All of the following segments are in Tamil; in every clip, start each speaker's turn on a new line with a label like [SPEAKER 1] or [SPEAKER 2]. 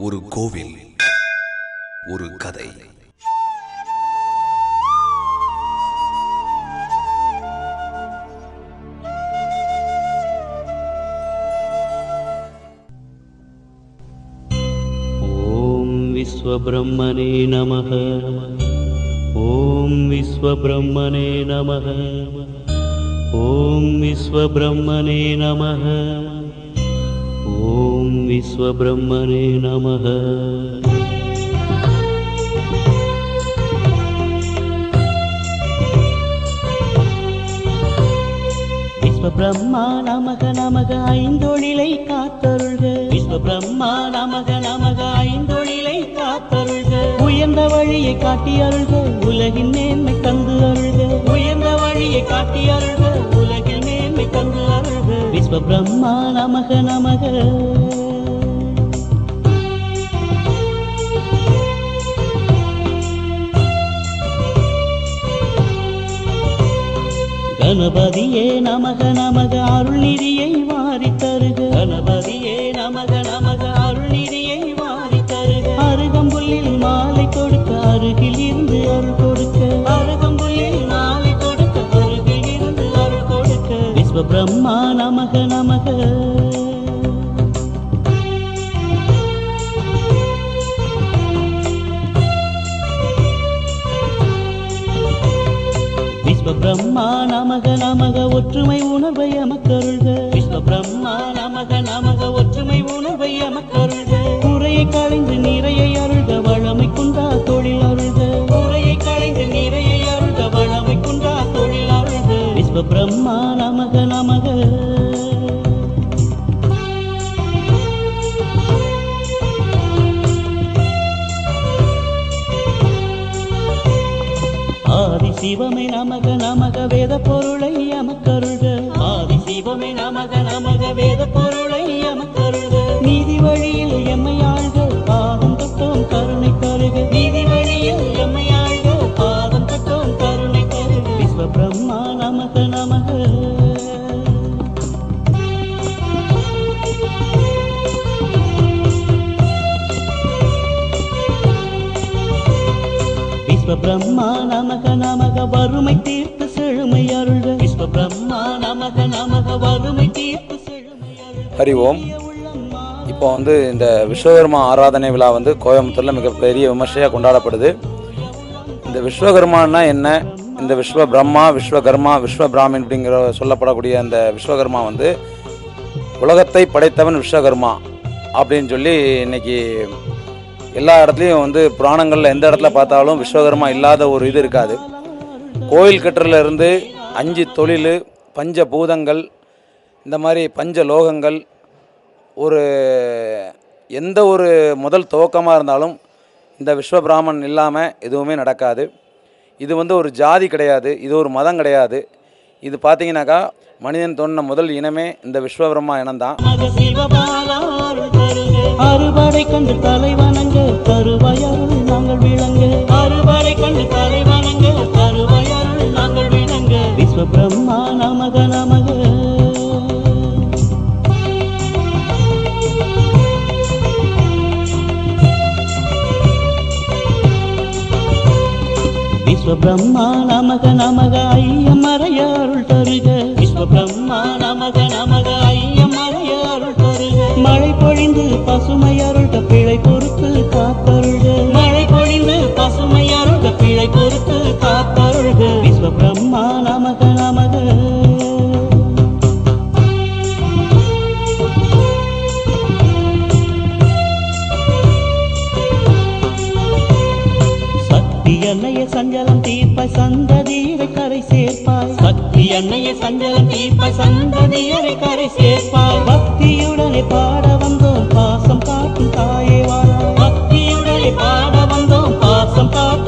[SPEAKER 1] ஒரு கோவில் ஒரு கதை.
[SPEAKER 2] ஓம் விஸ்வபிரம்மனே நம ஓம் விஸ்வபிரம்மனே நம ஓம் விஸ்வபிரம்மனே நம ॐ विश्वब्रह्मणे नमः விஸ்வபிரம்மா நமக நமக ஐந்தொழிலை காத்தருள்க விஸ்வபிரம்மா நமக நமக ஐந்தொழிலை காத்தருள்க உயர்ந்த வழியை காட்டி அருள்க உலகின் மேன்மை தந்து அருள்க உயர்ந்த வழியை காட்டி அருள்க உலகின் மேன்மை தந்து அருள்க விஸ்வபிரம்மா நமக நமக. கணபதியே நமக நமக அருள்நிதியை வாரி தருக கணபதியே நமக நமக அருள்நிதியை வாரி தருக அருகம்புல்லில் மாலை கொடுக்க அருகில் இருந்து அருள் கொடுக்க. அருகம்புல்லில் மாலை கொடுக்க அருகில் இருந்து அருள் கொடுக்க. விஸ்வபிரம்மா நமக நமக நமக நமக ஒற்றுமை உணர்வை அமக்கருள்க விஸ்வபிரம்மா நமக நமக ஒற்றுமை உணர்வை அமக்கருள்க குறையை களைந்து நிறையை அருள்க வளமை குன்றா தொழில் அருள்க. குறையை களைந்து நிறையை அருள்க வளமை குன்றா தொழில் அருள்க. விஸ்வ பிரம்மா சிவமே நமக நமக வேத பொருளை அமக்கருள்க ஆதி சிவமே நமக நமக வேத பொருளை அமக்கருள்க நீதி வழியில் எம்மை ஆழ்க பாதம் தொட்டோம் கருணை தருக. நீதி வழியில் எம்மை ஆழ்க பாதம் தொட்டோம் கருணை தருக. விஸ்வ பிரம்மா நமக நமக. விஸ்வ பிரம்மா நமக நமக வறுமை தீர்த்து செழுமை அருள்க. விஸ்வ பிரம்மா நமக நமக வறுமை தீர்த்து
[SPEAKER 3] ஹரி ஓம். இப்போ வந்து இந்த விஸ்வகர்மா ஆராதனை விழா வந்து கோயம்புத்தூரில் மிகப்பெரிய விமர்சையாக கொண்டாடப்படுது. இந்த விஸ்வகர்மான்னா என்ன? இந்த விஸ்வ பிரம்மா விஸ்வகர்மா விஸ்வ பிராமின் அப்படிங்கிற சொல்லப்படக்கூடிய அந்த விஸ்வகர்மா வந்து உலகத்தை படைத்தவன் விஸ்வகர்மா அப்படின்னு சொல்லி இன்னைக்கு எல்லா இடத்துலையும் வந்து புராணங்களில் எந்த இடத்துல பார்த்தாலும் விஸ்வகர்மா இல்லாத ஒரு இது இருக்காது. கோயில் கட்டுறதுல இருந்து அஞ்சு தொழில் பஞ்ச பூதங்கள் இந்த மாதிரி பஞ்ச லோகங்கள் ஒரு எந்த ஒரு முதல் துவக்கமாக இருந்தாலும் இந்த விஸ்வபிராமன் இல்லாமல் எதுவுமே நடக்காது. இது வந்து ஒரு ஜாதி கிடையாது இது ஒரு மதம் கிடையாது. இது பார்த்தீங்கன்னாக்கா மனிதன் தோன்றின முதல் இனமே இந்த விஸ்வபிரம்மா இனம்தான்.
[SPEAKER 2] தான் சிவபாலா அருள் தருக அறுபடை கண்டு தலைவணங்க கருவயருள் நாங்கள் விளங்க. அறுபடை கண்டு தலைவணங்க கருவயருள் நாங்கள் விளங்க. விஸ்வ பிரம்மா நமக நமக. விஸ்வ பிரம்மா நமக நமக ஐயமறைய அருள் பிரம்மா நமக நமக ஐயமறைய அருள் தருக. மழை பொழிந்து பசுமை அருள்க பிழை பொறுத்து காத்தருள்க மழை சேர்ப்பாய் சக்தி அன்னைய சஞ்சலம் தீர்ப்பாய் சந்ததியரை கரை சேர்ப்பாய். பக்தியுடனே பாட வந்தோம் பாசம் காட்டும் தாயே வாராய். பக்தியுடனே பாட வந்தோம் பாசம் காட்டும்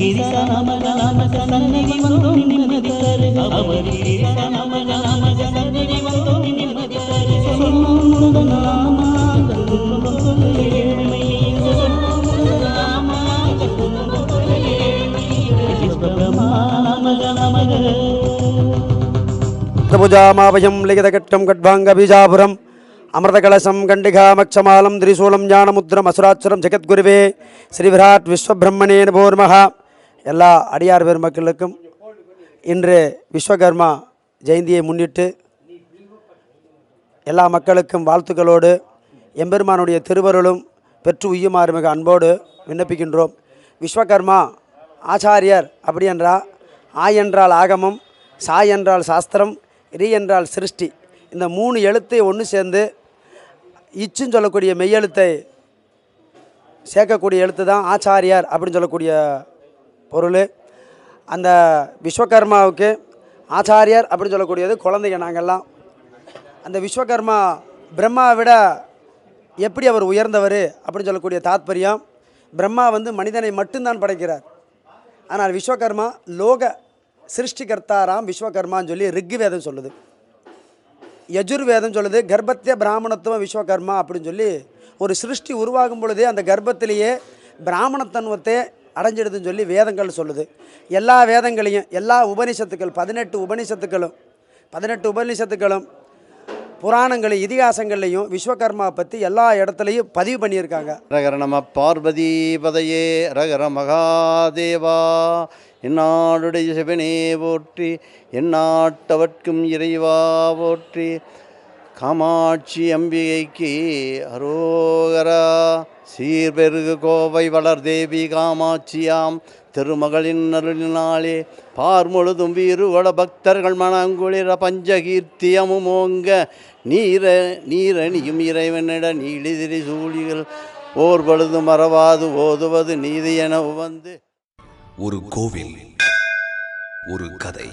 [SPEAKER 2] சபரீரிச நமக நமக சந்நிதி வந்தோம் நிம்மதி தருக அவரீரிச நமக நமக சந்நிதி வந்தோம் நிம்மதி தருக சொல்லும் நாமா கல்லும் சொல்ல ஏழ்மை சொல்லும் நாமா கல்லும் சொல்ல ஏழ்மை விஸ்வபிரமா நமக
[SPEAKER 4] எல்லா அடியார் பெருமக்களுக்கும் இன்று விஸ்வகர்மா ஜெயந்தியை முன்னிட்டு எல்லா மக்களுக்கும் வாழ்த்துக்களோடு எம்பெருமானுடைய திருவருளும் பெற்று உய்யுமாறு மிக அன்போடு விண்ணப்பிக்கின்றோம். விஸ்வகர்மா ஆச்சாரியர் அப்படி என்றால் ஆ என்றால் ஆகமம் சா என்றால் சாஸ்திரம் ரி என்றால் சிருஷ்டி. இந்த மூணு எழுத்தை ஒன்று சேர்ந்து இச்சுன்னு சொல்லக்கூடிய மெய்யெழுத்தை சேர்க்கக்கூடிய எழுத்து தான் ஆச்சாரியார் அப்படின்னு சொல்லக்கூடிய பொருள். அந்த விஸ்வகர்மாவுக்கு ஆச்சாரியார் அப்படின்னு சொல்லக்கூடியது குழந்தைங்க நாங்கள்லாம் அந்த விஸ்வகர்மா பிரம்மாவை விட எப்படி அவர் உயர்ந்தவர் அப்படின்னு சொல்லக்கூடிய தாத்பரியம். பிரம்மா வந்து மனிதனை மட்டும்தான் படைக்கிறார். ஆனால் விஸ்வகர்மா லோக சிருஷ்டிகர்த்தாராம் விஸ்வகர்மான்னு சொல்லி ரிக்வேதம் சொல்லுது. யஜுர்வேதம் சொல்லுது கர்ப்பத்திய பிராமணத்துவம் விஸ்வகர்மா அப்படின்னு சொல்லி ஒரு சிருஷ்டி உருவாகும் பொழுதே அந்த கர்ப்பத்திலேயே பிராமணத்தன்வத்தை அடைஞ்சிடுதுன்னு சொல்லி வேதங்கள் சொல்லுது. எல்லா வேதங்களையும் எல்லா உபனிஷத்துக்கள் பதினெட்டு உபனிஷத்துக்களும் பதினெட்டு உபனிஷத்துக்களும் புராணங்களையும் இதிகாசங்கள்லையும் விஸ்வகர்மா பற்றி எல்லா இடத்துலையும் பதிவு பண்ணியிருக்காங்க.
[SPEAKER 5] ரகர நம பார்வதி பதையே ரகர மகாதேவா என்னாடுடைய சிவனே போற்றி எந்நாட்டவர்க்கும் இறைவா போற்றி காமாட்சி அம்பிகைக்கு அரோகரா. சீர்பெருகு கோவை வளர் தேவி காமாட்சியாம். திருமகளின் அருளினாலே பார் முழுதும் வீறுவள பக்தர்கள் மனங்குளிர பஞ்சகீர்த்தியமுமோங்க நீர நீரணியும் இறைவனிட நீளிதிரி சூழிகள் ஓர் பொழுது மறவாது ஓதுவது நீதி என வந்து
[SPEAKER 1] ஒரு கோவில் ஒரு கதை.